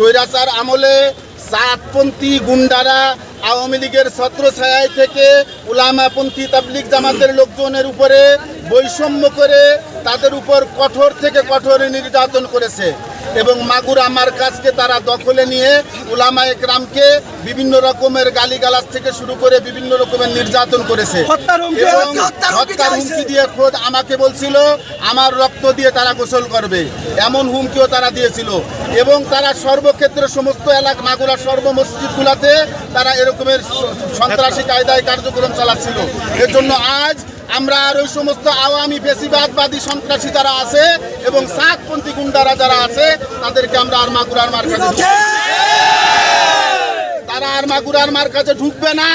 স্বৈরাচার আমলে সাতপন্থী গুন্ডারা আওয়ামী লীগের ছত্রছায়ায় থেকে উলামাপন্থী তাবলিক জামাতের লোকজনের উপরে বৈষম্য করে তাদের উপর কঠোর থেকে কঠোর নির্যাতন করেছে। এবং মাগুরা মার্কাজকে তারা দখলে নিয়ে উলামা একরামকে বিভিন্ন রকমের গালিগালাজ থেকে শুরু করে বিভিন্ন রকমের নির্যাতন করেছে। হত্যার হুমকি দিয়ে খোদ আমাকে বলছিল আমার রক্ত দিয়ে তারা গোসল করবে। এমন হুমকিও তারা দিয়েছিল। এবং তারা সর্বক্ষেত্রে সমস্ত এলাকা মাগুরা সর্ব মসজিদগুলাতে তারা এরকমের সন্ত্রাসী কায়দায় কার্যক্রম চালাচ্ছিল। এর জন্য আজ আমরা আর ওই সমস্ত আওয়ামী ফেসিবাদবাদী সন্ত্রাসী যারা আছে এবং সাতপন্থী গুন্ডারা যারা আছে তাদেরকে আমরা আর মাগুরার মার কাছে তারা আর মাগুরার মার কাছে ঢুকবে না।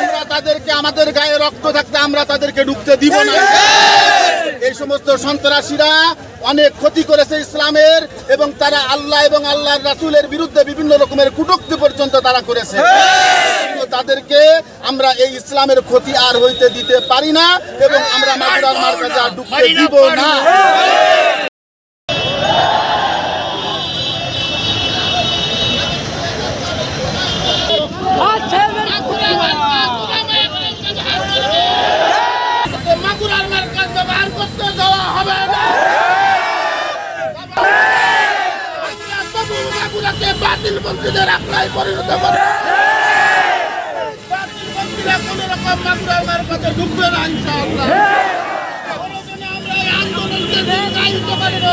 আমরা তাদেরকে আমাদের গায়ে রক্ত থাকতে আমরা তাদেরকে ঢুকতে দিব না। এই সমস্ত সন্ত্রাসীরা অনেক ক্ষতি করেছে ইসলামের এবং তারা আল্লাহ এবং আল্লাহর রাসুলের বিরুদ্ধে বিভিন্ন রকমের কুটুক্তি পর্যন্ত তারা করেছে। তাদেরকে আমরা এই ইসলামের ক্ষতি আর হইতে দিতে পারি না এবং আমরা মাগুরার মার কাছে আর ঢুকতে দিব না। বাতিল মন্ত্রীদের আখড়ায় পরিণত করে। মন্ত্রীরা কোনো রকম মাগুরার মারফতে ঢুকবে না ইনশাআল্লাহ। আমরা এই আন্দোলনকে দীর্ঘায়িত করব।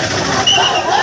থাকবে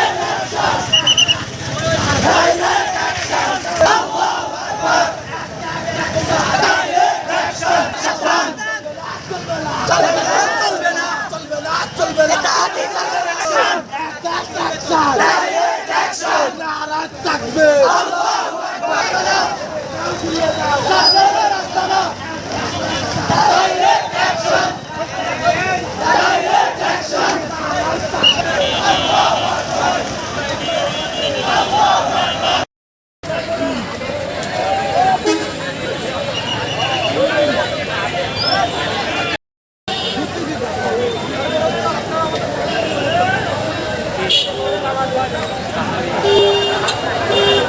Beep, beep.